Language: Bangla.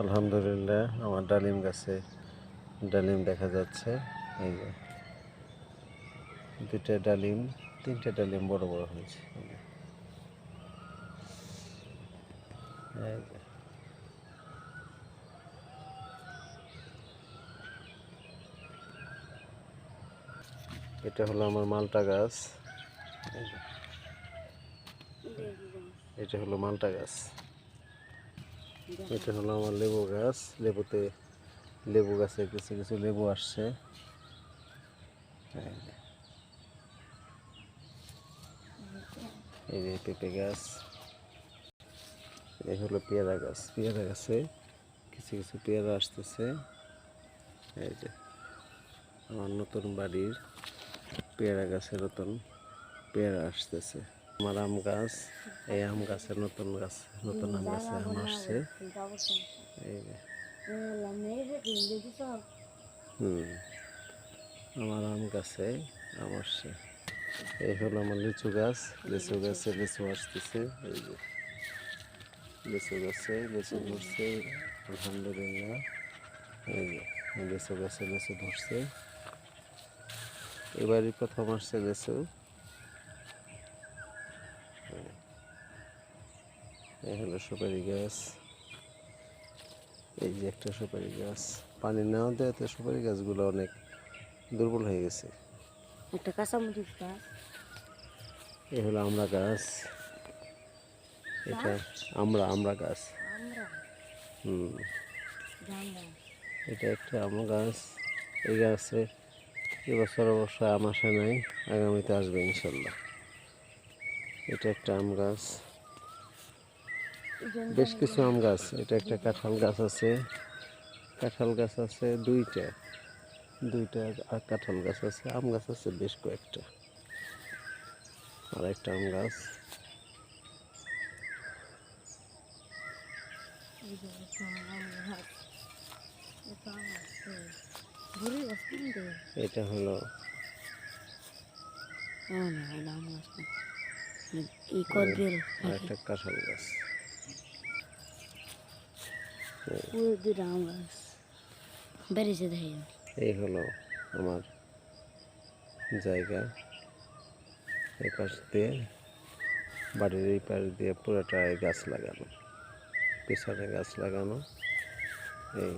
আলহামদুলিল্লাহ, আমার ডালিম গাছে ডালিম দেখা যাচ্ছে। এই যে দুটা ডালিম, তিনটা ডালিম বড় বড় হয়েছে। এটা হলো আমার মালটা গাছ। এটা হলো মালটা গাছ। এটা হলো আমার লেবু গাছ। লেবুতে লেবু গাছে কিছু কিছু লেবু আসছে। এই যে। পেঁপে গাছ। এই হলো পেয়ারা গাছ। পেয়ারা গাছে কিছু কিছু পেয়ারা আসতেছে। এই যে। আমার নতুন বাড়ির পেয়ারা গাছে নতুন পেয়ারা আসতেছে। আমার আম গাছ এই আম গাছের নতুন গাছ নতুন আম গাছে আম আসছে। হুম। আমার আম গাছে আম আসছে। এই হলো আমার লিচু গাছ লিচু গাছে লিচু আসতেছে এই যে। লিচু গাছে লিচু ধরছে আলহামদুলিল্লাহ। এই যে লিচু গাছে লিচু ধরছে। এবারই প্রথম আসছে লিচু। এই হলো সুপারি গাছ। এই যে একটা সুপারি গাছ। পানি না দেওয়াতে সুপারি গাছগুলো অনেক দুর্বল হয়ে গেছে। একটা কাঁচামরিচ গাছ। এই হলো আমরা গাছ। এটা আমরা আমরা গাছ। হুম। এটা একটা আম গাছ। এই গাছে এবছর অবশ্য আম আসে নাই। আগামীতে আসবে ইনশাল্লাহ। এটা একটা আম গাছ। বেশ কিছু আম গাছ এটা একটা কাঁঠাল গাছ আছে। কাঁঠাল গাছ আছে দুইটা দুইটা আর কাঁঠাল গাছ আছে আম গাছ আছে বেশ কয়েকটা। আর একটা আম গাছ। এটা হলো ও না এটা আম গাছ না। এই কদবেল একটা কাঁঠাল গাছ। এই হলো আমার জায়গা। এই পাশ দিয়ে, বাড়ির এই পাশ দিয়ে পুরোটায় গাছ লাগানো। পিছনে গাছ লাগানো। এই